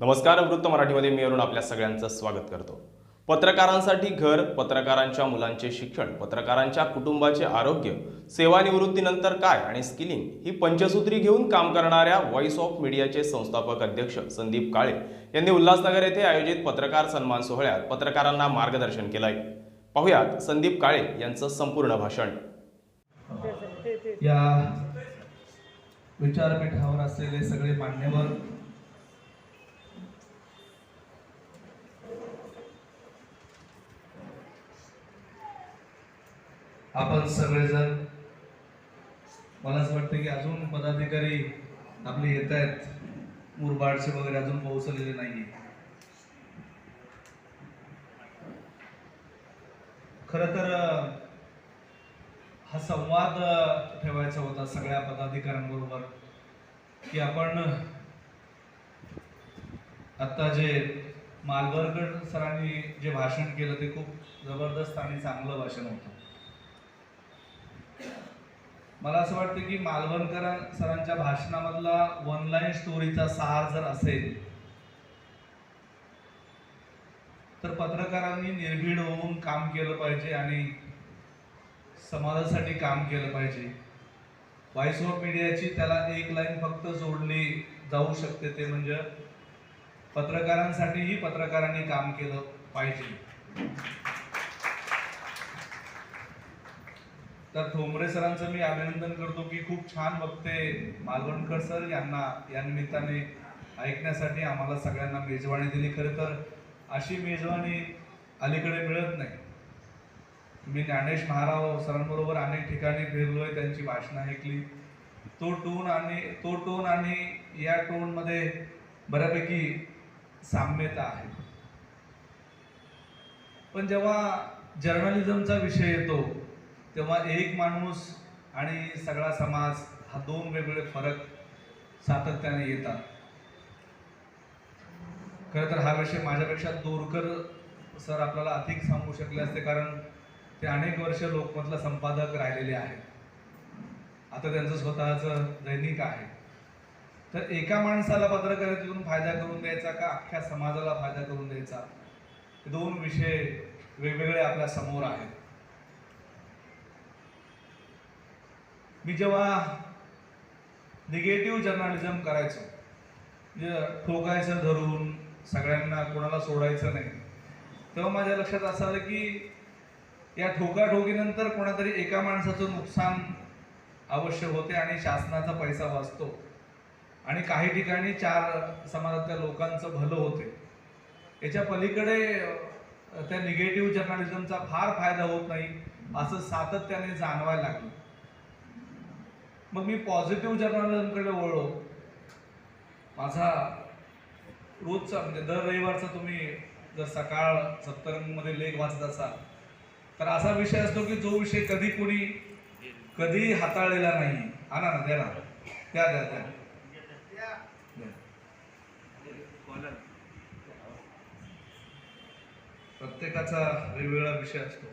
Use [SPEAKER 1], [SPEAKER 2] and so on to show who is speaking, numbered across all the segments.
[SPEAKER 1] नमस्कार वृत्त मराठीमध्ये मी अरुण आपल्या सगळ्यांचं स्वागत करतो. पत्रकारांसाठी घर पत्रकारांच्या मुलांचे शिक्षण पत्रकारांच्या कुटुंबाचे आरोग्य सेवानिवृत्तीनंतर काय आणि स्किलिंग ही पंचसूत्री घेऊन काम करणाऱ्या व्हॉइस ऑफ मीडियाचे संस्थापक अध्यक्ष संदीप काळे यांनी उल्हासनगर येथे आयोजित पत्रकार सन्मान सोहळ्यात पत्रकारांना मार्गदर्शन केलंय. पाहुयात संदीप काळे यांचं संपूर्ण भाषण.
[SPEAKER 2] या विचारपीठावर असलेले सगळे मान्यवर आपण सगळेजण. मला असं वाटतं की अजून पदाधिकारी आपले येत आहेत. मुरबाडचे वगैरे अजून पोहोचलेले नाहीये. खर तर हा संवाद ठेवायचा होता सगळ्या पदाधिकाऱ्यांबरोबर की आपण आता जे मालवरकर सरांनी जे भाषण केलं ते खूप जबरदस्त आणि चांगलं भाषण होतं. मला असं वाटतं की मालवणकर सरांच्या भाषणामधला वन लाईन स्टोरीचा सार जर असेल तर पत्रकारांनी निर्भीड होऊन काम केलं पाहिजे आणि समाजासाठी काम केलं पाहिजे. व्हॉइस ऑफ मीडियाची त्याला एक लाईन फक्त जोडली जाऊ शकते ते म्हणजे पत्रकारांसाठीही पत्रकारांनी काम केलं पाहिजे. तर ठोंबरे सरांचं मी अभिनंदन करतो की खूप छान वक्ते मालवणकर सर यांना या निमित्ताने ऐकण्यासाठी आम्हाला सगळ्यांना मेजवानी दिली. खरं तर अशी मेजवानी अलीकडे मिळत नाही. मी ज्ञानेश महाराव सरांबरोबर अनेक ठिकाणी फिरलोय त्यांची भाषणं ऐकली. तो टोन आणि तो टोन आणि या टोनमध्ये बऱ्यापैकी साम्यता आहे. पण जेव्हा जर्नलिझमचा विषय येतो तेव्हा एक माणूस आणि सगळा समाज हा दोन वेगवेगळे फरक सातत्याने येतात. खरं तर हा विषय माझ्यापेक्षा दोरकर सर आपल्याला अधिक सांगू शकले असते कारण ते अनेक वर्ष लोकमतला संपादक राहिलेले आहेत. आता त्यांचं स्वतःचं दैनिक आहे. तर एका माणसाला पत्रकारितेतून फायदा करून द्यायचा का? अख्ख्या समाजाला फायदा करून द्यायचा? हे दोन विषय वेगवेगळे आपल्यासमोर आहेत. मी जेव्हा निगेटिव्ह जर्नालिझम करायचो म्हणजे ठोकायचं धरून सगळ्यांना कोणाला सोडायचं नाही तेव्हा माझ्या लक्षात असं आलं की या ठोकाठोकीनंतर कोणातरी एका माणसाचं नुकसान अवश्य होते आणि शासनाचा पैसा वाचतो. आणि काही ठिकाणी चार समाजातल्या लोकांचं भलं होते. याच्या पलीकडे त्या निगेटिव्ह जर्नालिझमचा फार फायदा होत नाही असं सातत्याने जाणवायला लागलं. मग मी पॉझिटिव्ह जर्नलिझमकडे वळलो. माझा रोजचा म्हणजे दर रविवारचा तुम्ही जर सकाळ सप्तरंगमध्ये लेख वाचत असाल तर असा विषय असतो की जो विषय कधी कोणी कधी हाताळलेला नाही. आणा ना द्या ना. द्या द्या द्या. प्रत्येकाचा वेगवेगळा विषय असतो.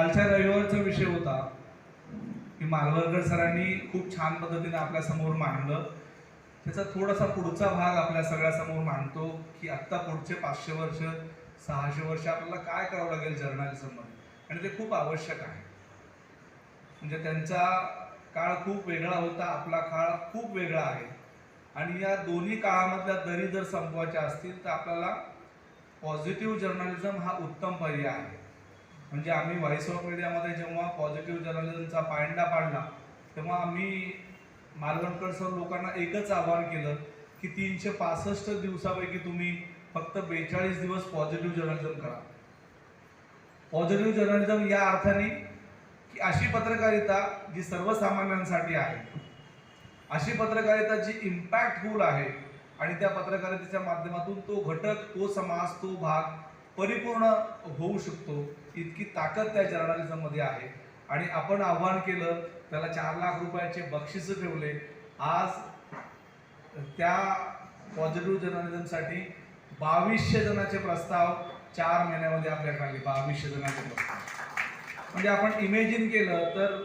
[SPEAKER 2] कालच्या रविवारचा विषय होता की मालवणकर सरांनी खूप छान पद्धतीने आपल्यासमोर मांडलं. त्याचा थोडासा पुढचा भाग आपल्या सगळ्या समोर मांडतो की आत्ता पुढचे पाचशे वर्ष सहाशे वर्ष आपल्याला काय करावं लागेल जर्नलिझम आणि ते खूप आवश्यक आहे. म्हणजे त्यांचा काळ खूप वेगळा होता आपला काळ खूप वेगळा आहे. आणि या दोन्ही काळामधल्या दरी जर संपवायच्या असतील तर आपल्याला पॉझिटिव्ह जर्नलिझम हा उत्तम पर्याय आहे. म्हणजे आम्ही व्हॉइस ऑफ मीडियामध्ये जेव्हा पॉझिटिव्ह जर्नलिझमचा पायंडा पाडला तेव्हा आम्ही मालवणकर सर लोकांना एकच आवाहन केलं की तीनशे पासष्ट दिवसापैकी तुम्ही फक्त बेचाळीस दिवस पॉझिटिव्ह जर्नलिझम करा. पॉझिटिव्ह जर्नलिझम या अर्थाने की अशी पत्रकारिता जी सर्वसामान्यांसाठी आहे अशी पत्रकारिता जी इम्पॅक्टफुल आहे आणि त्या पत्रकारितेच्या माध्यमातून तो घटक तो समाज तो भाग परिपूर्ण होऊ शकतो इतकी ताकद त्या जर्नालिझममध्ये आहे. आणि आपण आव्हान केलं त्याला चार लाख रुपयाचे बक्षीस ठेवले. आज त्या पॉझिटिव्ह जर्नलिझमसाठी बावीसशे जणांचे प्रस्ताव चार महिन्यामध्ये आपल्याकडे आले बावीसशे जणांचे प्रस्ताव. म्हणजे आपण इमेजिन केलं तर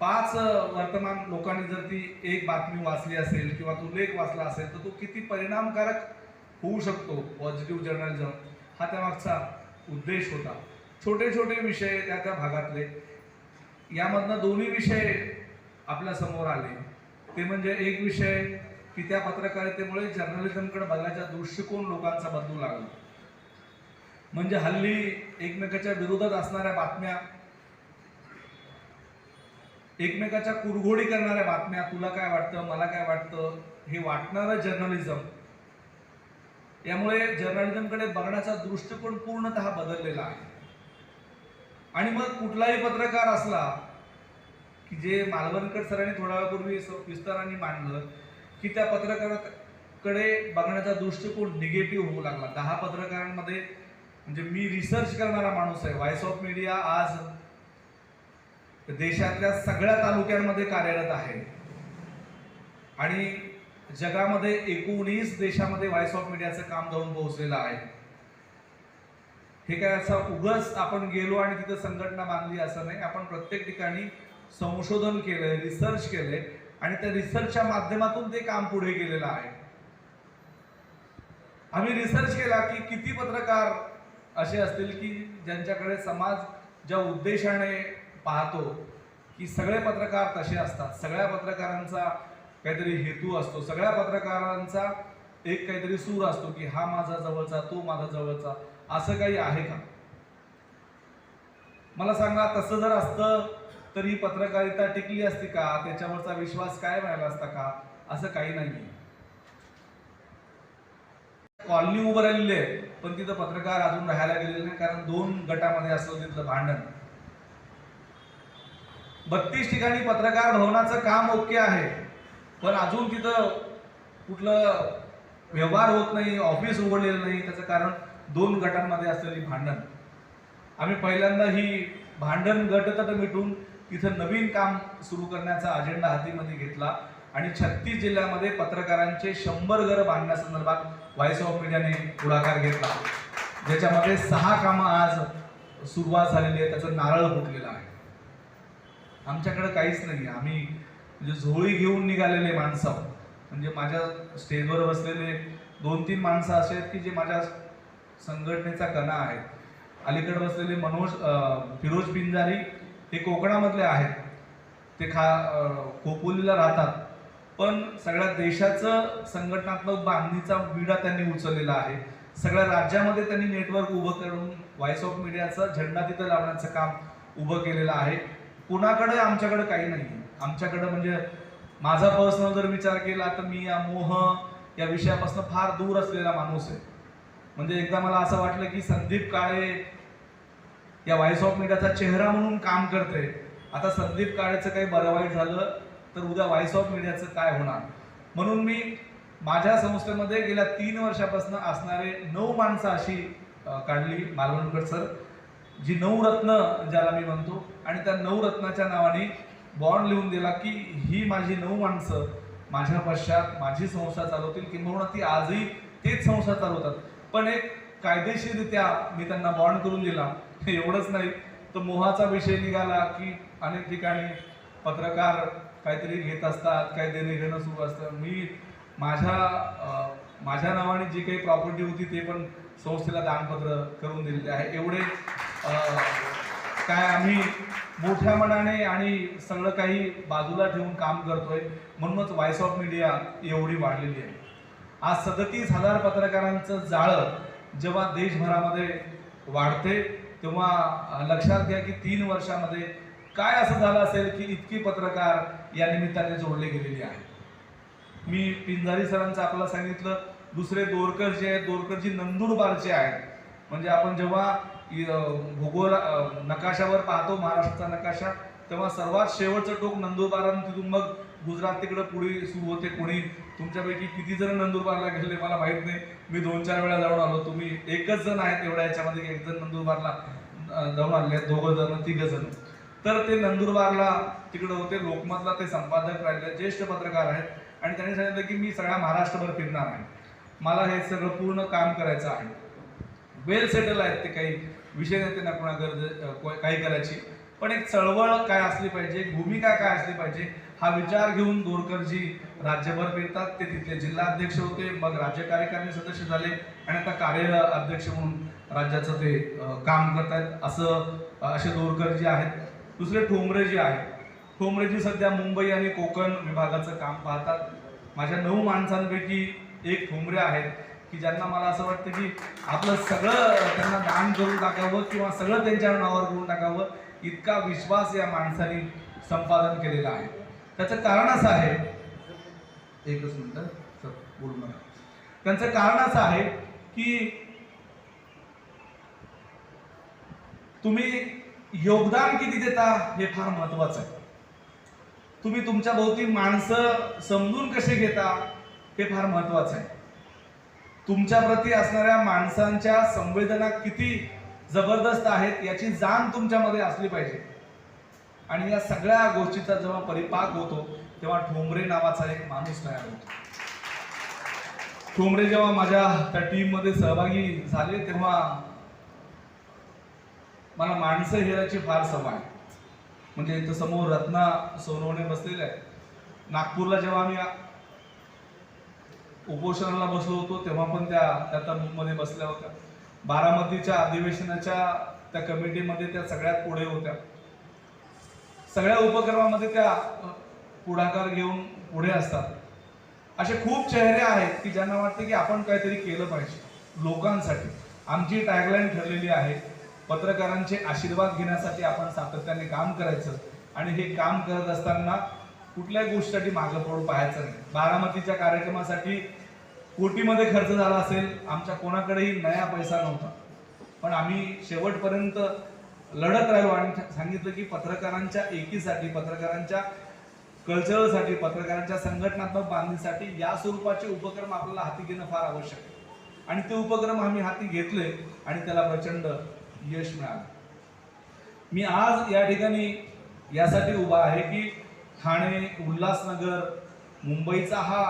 [SPEAKER 2] पाच वर्तमान लोकांनी जर ती एक बातमी वाचली असेल किंवा तो लेख वाचला असेल तर तो किती परिणामकारक होऊ शकतो? पॉझिटिव्ह जर्नलिझम हा त्यामागचा उद्देश होता. छोटे छोटे विषय त्या त्या भागातले. यामधनं दोन्ही विषय आपल्यासमोर आले. ते म्हणजे एक विषय की त्या पत्रकारितेमुळे जर्नलिझमकडे बघायचा दृष्टिकोन लोकांचा बदलू लागला. म्हणजे हल्ली एकमेकाच्या विरोधात असणाऱ्या बातम्या एकमेकाच्या कुरघोडी करणाऱ्या बातम्या तुला काय वाटतं मला काय वाटतं हे वाटणारं जर्नलिझम यामुळे जर्नलिझमकडे बघण्याचा दृष्टिकोन पूर्णतः बदललेला आहे. आणि मग कुठलाही पत्रकार असला की जे मालवणकर सरांनी थोड्या वेळापूर्वी विस्ताराने मांडलं की त्या पत्रकाराकडे बघण्याचा दृष्टिकोन निगेटिव्ह होऊ लागला. दहा पत्रकारांमध्ये म्हणजे मी रिसर्च करणारा माणूस आहे. व्हॉइस ऑफ मीडिया आज देशातल्या सगळ्या तालुक्यांमध्ये कार्यरत आहे. आणि जगामध्ये एकोणीस देशामध्ये व्हॉइस ऑफ मीडियाचं काम जाऊन पोहोचलेलं आहे. हे काय असं उगच आपण गेलो आणि तिथं संघटना बांधली असं नाही. आपण प्रत्येक ठिकाणी संशोधन केलंय रिसर्च केलंय आणि त्या रिसर्चच्या माध्यमातून ते काम पुढे गेलेलं आहे. आम्ही रिसर्च केला की किती पत्रकार असे असतील की ज्यांच्याकडे समाज ज्या उद्देशाने पाहतो की सगळे पत्रकार तसे असतात. सगळ्या पत्रकारांचा काहीतरी हेतू असतो. सगळ्या पत्रकारांचा एक काहीतरी सूर असतो की हा माझा जवळचा तो माझा जवळचा. असं काही आहे का? मला सांगा तसं जर असतं तर ही पत्रकारिता टिकली असती का? त्याच्यावरचा विश्वास काय व्हायला असता का? असं काही नाही कॉलनी उभं राहिलेली आहे पण तिथं पत्रकार अजून राहायला गेलेले नाही कारण दोन गटामध्ये असलं तिथलं भांडण. बत्तीस ठिकाणी पत्रकार भवनाचं काम ओके आहे. पण अजून तिथं कुठलं व्यवहार होत नाही ऑफिस उघडलेलं नाही. त्याचं कारण दोन गटांमध्ये असलेली भांडण. आम्ही पहिल्यांदा ही भांडण गटतट मिटून तिथं नवीन काम सुरू करण्याचा अजेंडा हातीमध्ये घेतला. आणि छत्तीस जिल्ह्यामध्ये पत्रकारांचे शंभर घर बांधण्यासंदर्भात व्हॉइस ऑफ मीडियाने पुढाकार घेतला. ज्याच्यामध्ये सहा कामं आज सुरुवात झालेली आहे त्याचं नारळ फुटलेलं आहे. आमच्याकडे काहीच नाही आम्ही म्हणजे झोळी घेऊन निघालेले माणसं. म्हणजे माझ्या स्टेजवर बसलेले दोन तीन माणसं असे आहेत की जे माझ्या संघटनेचा कणा आहेत. अलीकडे बसलेले मनोज फिरोज पिंजारी हे कोकणामधले आहेत. ते खा अं, खोपोलीला राहतात. पण सगळ्या देशाचं संघटनात्मक बांधणीचा विडा त्यांनी उचललेला आहे. सगळ्या राज्यामध्ये त्यांनी नेटवर्क उभं करून व्हॉइस ऑफ मीडियाचा झेंडा तिथं लावण्याचं काम उभं केलेलं आहे. कुणाकडे आमच्याकडे काही नाही. आमच्याकडे म्हणजे माझा पर्सनल जर विचार केला तर मी या मोह या विषयापासून फार दूर असलेला माणूस आहे. म्हणजे एकदा मला असं वाटलं की संदीप काळे या व्हॉइस ऑफ मीडियाचा चेहरा म्हणून काम करते आता संदीप काळेचं काही बरं वाईट झालं तर उद्या व्हॉइस ऑफ मीडियाचं काय होणार? म्हणून मी माझ्या संस्थेमध्ये गेल्या तीन वर्षापासून असणारे नऊ माणसं अशी काढली मालवणकर सर जी नऊ रत्न ज्याला मी म्हणतो आणि त्या नऊ रत्नाच्या नावाने बॉन्ड लिहून दिला की ही माझी नऊ माणसं माझ्या पश्चात माझी संस्था चालवतील किंबहुना ती आजही तेच संस्था चालवतात पण एक कायदेशीररित्या मी त्यांना बॉन्ड करून दिला. एवढंच नाही. तर मोहाचा विषय निघाला की अनेक ठिकाणी पत्रकार काहीतरी घेत असतात काही देणे घेणं सुरू असतं. मी माझ्या माझ्या नावाने जी काही प्रॉपर्टी होती ते पण संस्थेला दानपत्र करून दिलेले आहे. एवढे काय आम्ही मोठ्या मनाने आणि सगळं काही बाजूला ठेवून काम करतोय. म्हणूनच व्हॉइस ऑफ मीडिया एवढी वाढलेली आहे. आज सदतीस हजार पत्रकारांचं जाळं जेव्हा देशभरामध्ये वाढते तेव्हा लक्षात घ्या की तीन वर्षामध्ये काय असं झालं असेल की इतकी पत्रकार या निमित्ताने जोडले गेलेली आहेत. मी पिंजारी सरांचं आपल्याला सांगितलं दुसरे दोरकर जे आहेत दोरकरजी नंदुरबारचे आहेत. म्हणजे आपण जेव्हा भूगोल नकाशावर पाहतो महाराष्ट्राचा नकाशा तेव्हा सर्वात शेवटचं टोक नंदुरबार आणि तिथून मग गुजरात तिकडं पुढे सुरू होते. कोणी तुमच्यापैकी किती जण नंदुरबारला गेले मला माहीत नाही. मी दोन चार वेळा जाऊन आलो. तुम्ही एकच जण आहेत एवढ्या याच्यामध्ये एक जण नंदुरबारला जाऊन आले आहेत. दोघं जण तिघ जण. तर ते नंदुरबारला तिकडं होते. लोकमतला ते संपादक राहिले ज्येष्ठ पत्रकार आहेत. आणि त्यांनी सांगितलं की मी सगळ्या महाराष्ट्रभर फिरणार आहे. मला हे सगळं पूर्ण काम करायचं आहे. वेल सेटल आहेत ते काही. विषय नाही त्यांना कोणा गरज काही करायची. पण एक चळवळ काय असली पाहिजे भूमिका काय असली पाहिजे हा विचार घेऊन दोरकरजी राज्यभर फिरतात. ते तिथले जिल्हा अध्यक्ष होते मग राज्य कार्यकारिणी सदस्य झाले आणि आता कार्य अध्यक्ष म्हणून राज्याचं ते काम काम आहेत असं असे दोरकरजी आहेत. दुसरे ठोंबरेजी आहेत. ठोंबरेजी सध्या मुंबई आणि कोकण विभागाचं काम पाहतात. माझ्या नऊ माणसांपैकी एक ठोंबरे आहेत. की ज्यांना मला असं वाटतं की आपलं सगळं त्यांना दान करून टाकावं किंवा सगळं त्यांच्या नावावर करून टाकावं इतका विश्वास या माणसाने संपादन केलेला आहे. त्याचं कारण असं आहे एकच मिनटं सर बोलू नका. त्यांचं कारण असं आहे की तुम्ही योगदान किती देता हे फार महत्वाचं आहे. तुम्ही तुमच्या भोवती माणसं समजून कसे घेता हे फार महत्वाचं आहे. तुमच्या प्रती असणाऱ्या माणसांच्या संवेदना किती जबरदस्त आहेत याची जाण तुमच्यामध्ये असली पाहिजे. आणि या सगळ्या गोष्टीचा जेव्हा परिपाक होतो तेव्हा ठोंबरे नावाचा एक माणूस तयार होतो. ठोंबरे जेव्हा माझ्या त्या टीममध्ये सहभागी झाले तेव्हा मला माणसं हेरायची फार सवय आहे. म्हणजे इथं समोर रत्ना सोनवणे बसलेले आहेत. नागपूरला जेव्हा आम्ही उपोषणाला बसलो होतो तेव्हा पण त्या त्या तंबूमध्ये बसल्या होत्या. बारामतीच्या अधिवेशनाच्या त्या कमिटीमध्ये त्या सगळ्यात पुढे होत्या. सगळ्या उपक्रमामध्ये त्या पुढाकार घेऊन पुढे असतात. असे खूप चेहरे आहेत की ज्यांना वाटते की आपण काहीतरी केलं पाहिजे लोकांसाठी. आमची टॅगलाईन ठरलेली आहे पत्रकारांचे आशीर्वाद घेण्यासाठी आपण सातत्याने काम करायचं. आणि हे काम करत असताना कुठल्याही गोष्टीसाठी मागं पडून पाहायचं नाही. बारामतीच्या कार्यक्रमासाठी कोटीमध्ये खर्च झाला असेल आमच्या कोणाकडेही नया पैसा नव्हता. पण आम्ही शेवटपर्यंत लढत राहिलो आणि सांगितलं की पत्रकारांच्या एकीसाठी पत्रकारांच्या कल्चरसाठी पत्रकारांच्या संघटनात्मक बांधणीसाठी या स्वरूपाचे उपक्रम आपल्याला हाती घेणं फार आवश्यक आहे. आणि ते उपक्रम आम्ही हाती घेतले आणि त्याला प्रचंड यश मिळालं. मी आज या ठिकाणी यासाठी उभा आहे की ठाणे उल्हासनगर मुंबईचा हा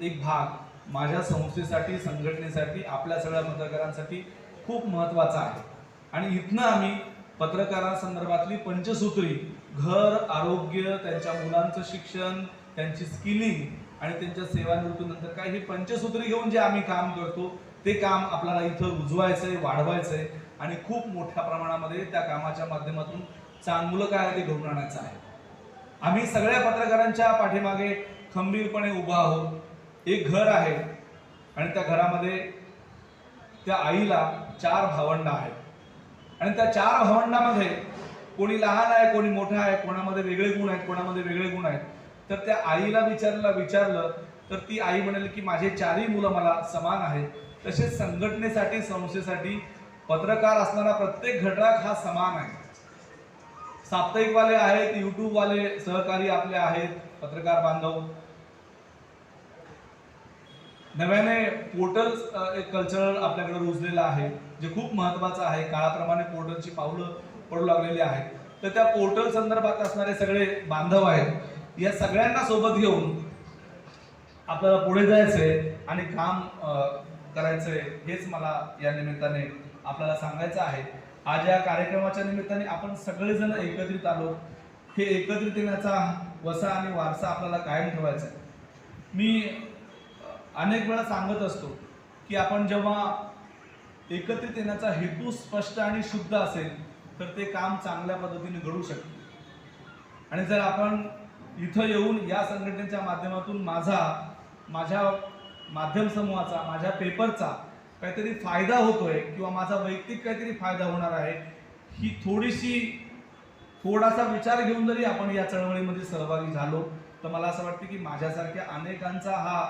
[SPEAKER 2] एक भाग माझ्या संस्थेसाठी संघटनेसाठी आपल्या सगळ्या पत्रकारांसाठी खूप महत्त्वाचा आहे. आणि इथनं आम्ही पत्रकारांसंदर्भातली पंचसूत्री घर आरोग्य त्यांच्या मुलांचं शिक्षण त्यांची स्किलिंग आणि त्यांच्या सेवानिवृत्तीनंतर काय हे पंचसूत्री घेऊन जे आम्ही काम करतो ते काम आपल्याला इथं रुजवायचं आहे वाढवायचं आहे आणि खूप मोठ्या प्रमाणामध्ये त्या कामाच्या माध्यमातून चांगलं काय ते घडून आणायचं आहे. आम्ही सगळ्या पत्रकारांच्या पाठीमागे खंबीरपणे उभा आहोत. एक घर आहे आणि त्या घरामध्ये त्या आईला चार भावंड आहेत. आणि त्या चार भावंडामध्ये कोणी लहान आहे कोणी मोठा आहे कोणामध्ये वेगळे गुण आहेत कोणामध्ये वेगळे गुण आहेत. तर त्या आईला विचारलं विचारलं तर ती आई म्हणाली की माझे चारही मुलं मला समान आहेत. तसेच संघटनेसाठी संस्थेसाठी पत्रकार असणारा प्रत्येक घटक हा समान आहे. साप्ताहिकवाले आहेत युट्यूबवाले सहकारी आपले आहेत पत्रकार बांधव. नव्याने पोर्टल एक कल्चर आपल्याकडे रुजलेलं आहे जे खूप महत्वाचं आहे. काळाप्रमाणे पोर्टलची पावलं पडू लागलेली आहेत. तर त्या पोर्टल संदर्भात असणारे सगळे बांधव आहेत या सगळ्यांना सोबत घेऊन आपल्याला पुढे जायचंय आणि काम करायचंय हेच मला या निमित्ताने आपल्याला सांगायचं आहे. आज या कार्यक्रमाच्या निमित्ताने आपण सगळेजण एकत्रित आलो. हे एकत्रित येण्याचा वसा आणि वारसा आपल्याला कायम ठेवायचा आहे. मी अनेक वेळा सांगत असतो की आपण जेव्हा एकत्रित येण्याचा हेतू स्पष्ट आणि शुद्ध असेल तर ते काम चांगल्या पद्धतीने घडू शकते. आणि जर आपण इथं येऊन या संघटनेच्या माध्यमातून माझा माझ्या माध्यम समूहाचा माझ्या पेपरचा काहीतरी फायदा होतोय किंवा माझा वैयक्तिक काहीतरी फायदा होणार आहे ही थोडीशी थोडासा विचार घेऊन जरी आपण या चळवळीमध्ये सहभागी झालो तर मला असं वाटतं की माझ्यासारख्या अनेकांचा हा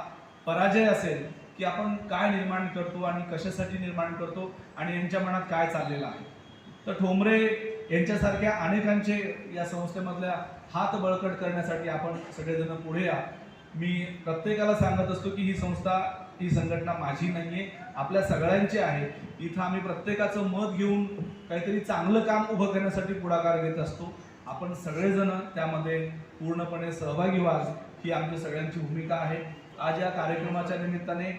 [SPEAKER 2] पराजय असेल की आपण काय निर्माण करतो आणि कशासाठी निर्माण करतो आणि यांच्या मनात काय चाललेलं आहे. तर ठोंबरे यांच्यासारख्या अनेकांचे या संस्थेमधल्या हात बळकट करण्यासाठी आपण सगळेजण पुढे या. मी प्रत्येकाला सांगत असतो की ही संस्था ही संघटना माझी नाही आहे आपल्या सगळ्यांची आहे. इथं आम्ही प्रत्येकाचं मत घेऊन काहीतरी चांगलं काम उभं करण्यासाठी पुढाकार घेत असतो. आपण सगळेजण त्यामध्ये पूर्णपणे सहभागी व्हाल ही आमची सगळ्यांची भूमिका आहे. आज या कार्यक्रमाच्या निमित्ताने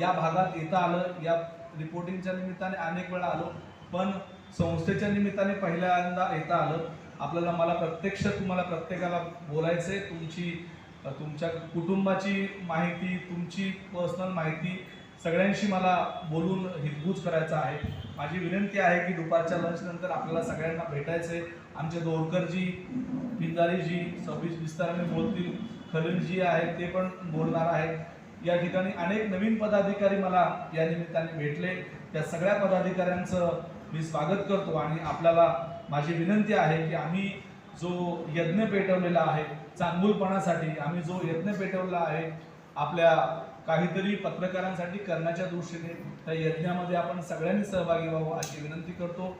[SPEAKER 2] या भागात येता आलं या रिपोर्टिंगच्या निमित्ताने अनेक वेळा आलो पण संस्थेच्या निमित्ताने पहिल्यांदा येता आलं. आपल्याला मला प्रत्यक्ष तुम्हाला प्रत्येकाला बोलायचं आहे तुमची तुमच्या कुटुंबाची माहिती तुमची पर्सनल माहिती सगळ्यांशी मला बोलून हितगूज करायचा आहे. माझी विनंती आहे की दुपारच्या लंचनंतर आपल्याला सगळ्यांना भेटायचे आमचे दोरकरजी पिंजारीजी सव्वीस विस्ताराने बोलतील. खलीलजी आहेत ते पण बोलणार आहेत. या ठिकाणी अनेक नवीन पदाधिकारी मला या निमित्ताने भेटले. त्या सगळ्या पदाधिकाऱ्यांचं मी स्वागत करतो आणि आपल्याला माझी विनंती आहे की आम्ही जो यज्ञ पेटवलेला आहे चांगुलपणासाठी आम्ही जो यज्ञ पेटवला आहे आपल्या काहीतरी पत्रकारांसाठी करण्याच्या दृष्टीने त्या यज्ञामध्ये आपण सगळ्यांनी सहभागी व्हावं अशी विनंती करतो.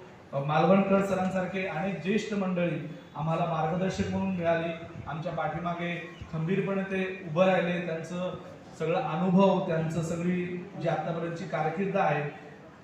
[SPEAKER 2] मालवणकर सरांसारखे अनेक ज्येष्ठ मंडळी आम्हाला मार्गदर्शक म्हणून मिळाली. आमच्या पाठीमागे खंबीरपणे ते उभं राहिले. त्यांचं सगळं अनुभव त्यांचं सगळी जी आत्तापर्यंतची कारकीर्द आहे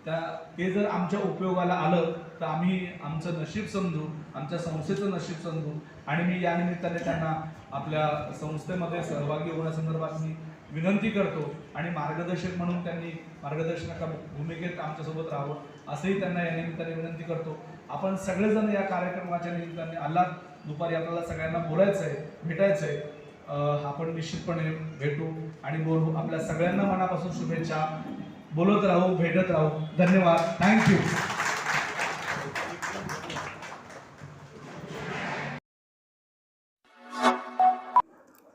[SPEAKER 2] त्या ते जर आमच्या उपयोगाला आलं तर आम्ही आमचं नशीब समजू आमच्या संस्थेचं नशीब समजू आणि मी या निमित्ताने त्यांना आपल्या संस्थेमध्ये सहभागी होण्यासंदर्भात मी विनंती करतो आणि मार्गदर्शक म्हणून त्यांनी मार्गदर्शनाच्या भूमिकेत आमच्यासोबत राहावं असंही त्यांना या निमित्ताने विनंती करतो. आपण सगळेजण या कार्यक्रमाच्या निमित्ताने आलात दुपारी आपल्याला सगळ्यांना बोलायचं आहे भेटायचं आहे. आपण निश्चितपणे भेटू आणि बोलू. आपल्या सगळ्यांना मनापासून शुभेच्छा. बोलत राहू भेटत राहू. धन्यवाद. Thank you